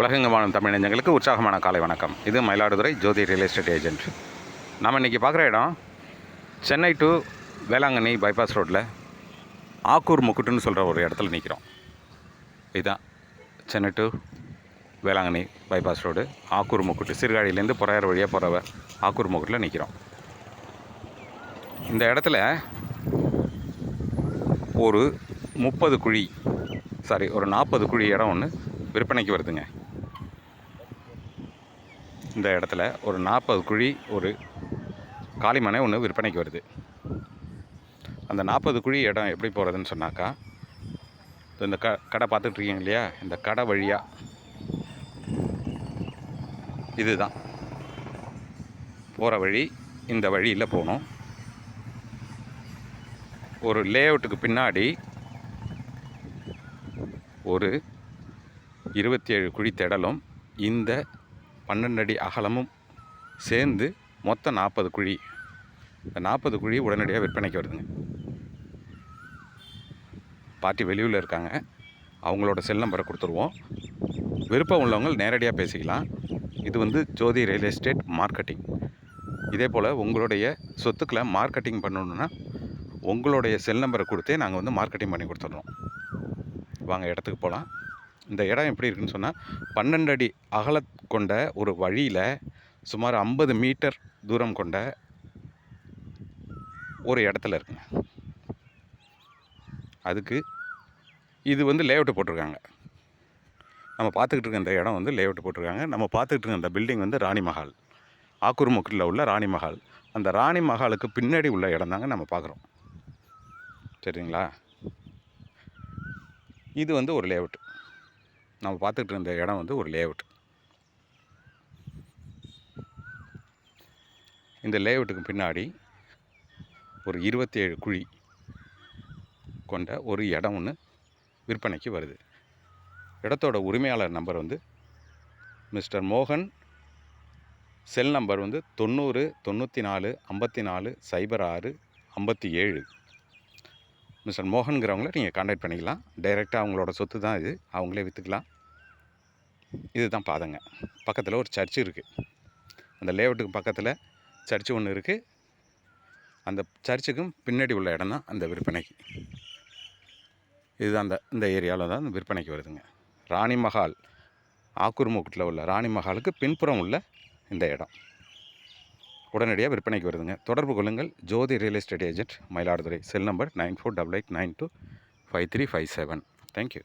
உலகங்க வாழும் தமிழஞ்சங்களுக்கு உற்சாகமான காலை வணக்கம். இது Mayiladuthurai Jothi real estate agent. நம்ம இன்றைக்கி பார்க்குற இடம் சென்னை டு வேளாங்கண்ணி பைபாஸ் ரோட்டில் ஆக்கூர் முக்குட்டுன்னு சொல்கிற ஒரு இடத்துல நிற்கிறோம் இதுதான் Chennai to Velankanni bypass road Akkur முக்குட்டு சீர்காழியிலேருந்து புறையார் வழியாக போகிற ஆக்கூர் முக்குட்டில் நிற்கிறோம் இந்த இடத்துல ஒரு முப்பது குழி சாரி ஒரு நாற்பது குழி இடம் ஒன்று விற்பனைக்கு வருதுங்க. இந்த இடத்துல ஒரு நாற்பது குழி ஒரு காளிமனை ஒன்று விற்பனைக்கு வருது. அந்த நாற்பது குழி இடம் எப்படி போகிறதுன்னு சொன்னாக்கா இந்த க கடை பார்த்துட்ருக்கீங்க இல்லையா? இந்த கடை வழியாக இதுதான். போகிற வழி இந்த வழியில் போகணும். ஒரு லேஅவுட்டுக்கு பின்னாடி ஒரு இருபத்தி ஏழு குழி திடலும் இந்த பன்னெண்டு அடி அகலமும் சேர்ந்து மொத்தம் நாற்பது குழி. இந்த நாற்பது குழி உடனடியாக விற்பனைக்கு வருதுங்க. பாட்டி வெளியூரில் இருக்காங்க. அவங்களோட செல் நம்பரை கொடுத்துருவோம். விருப்பம் உள்ளவங்க நேரடியாக பேசிக்கலாம். இது வந்து ஜோதி ரியல் எஸ்டேட் மார்க்கெட்டிங் இதே போல் உங்களுடைய சொத்துக்களை மார்க்கெட்டிங் பண்ணணுன்னா உங்களுடைய செல் நம்பரை கொடுத்தே நாங்கள் வந்து மார்க்கெட்டிங் பண்ணி கொடுத்துட்றோம். வாங்க இடத்துக்கு போகலாம் இந்த இடம் எப்படி இருக்குன்னு சொன்னால் பன்னெண்டு அடி அகல கொண்ட ஒரு வழியில் சுமார் ஐம்பது மீட்டர் தூரம் கொண்ட ஒரு இடத்துல இருக்குங்க. அதுக்கு இது வந்து லேஅவுட் போட்டிருக்காங்க. நம்ம பார்த்துக்கிட்டு இருக்க இந்த இடம் வந்து லேஅவுட் போட்டிருக்காங்க. நம்ம பார்த்துக்கிட்டு இருக்க இந்த பில்டிங் வந்து ராணி மஹால். ஆக்கூர்முக்கில் உள்ள ராணி மஹால். அந்த ராணி மஹாலுக்கு பின்னாடி உள்ள இடம் தாங்க நம்ம பார்க்குறோம். சரிங்களா? இது வந்து ஒரு லேஅவுட் நம்ம பார்த்துக்கிட்டு இருந்த இடம் வந்து ஒரு லேஅவுட் இந்த லேஅவுட்டுக்கு பின்னாடி ஒரு இருபத்தேழு குழி கொண்ட ஒரு இடம் ஒன்று விற்பனைக்கு வருது. இடத்தோட உரிமையாளர் நம்பர் வந்து மிஸ்டர் மோகன். செல் நம்பர் வந்து தொண்ணூறு தொண்ணூற்றி நாலு ஐம்பத்தி நாலு சைபர் ஆறு ஐம்பத்தி ஏழு மிஸ்டர் மோகன்கிறவங்கள நீங்கள் காண்டாக்ட் பண்ணிக்கலாம் டைரெக்டாக அவங்களோட சொத்து தான் இது. அவங்களே விற்றுக்கலாம் இதுதான் பாதங்க. பக்கத்தில் ஒரு சர்ச்சு இருக்குது அந்த லேஅவுட்டுக்கு பக்கத்தில் சர்ச்சு ஒன்று இருக்குது அந்த சர்ச்சுக்கும் பின்னாடி உள்ள இடம் தான் அந்த விற்பனைக்கு. இதுதான் அந்த இந்த ஏரியாவில் தான் அந்த விற்பனைக்கு வருதுங்க. ராணி மஹால் ஆக்கூர்முகட்டில் உள்ள ராணி மஹாலுக்கு பின்புறம் உள்ள இந்த இடம். உடனடியாக விற்பனைக்கு வருதுங்க. தொடர்பு கொள்ளுங்கள். Jothi real estate agent Mayiladuthurai. Cell number nine four double eight nine two five three five seven. Thank you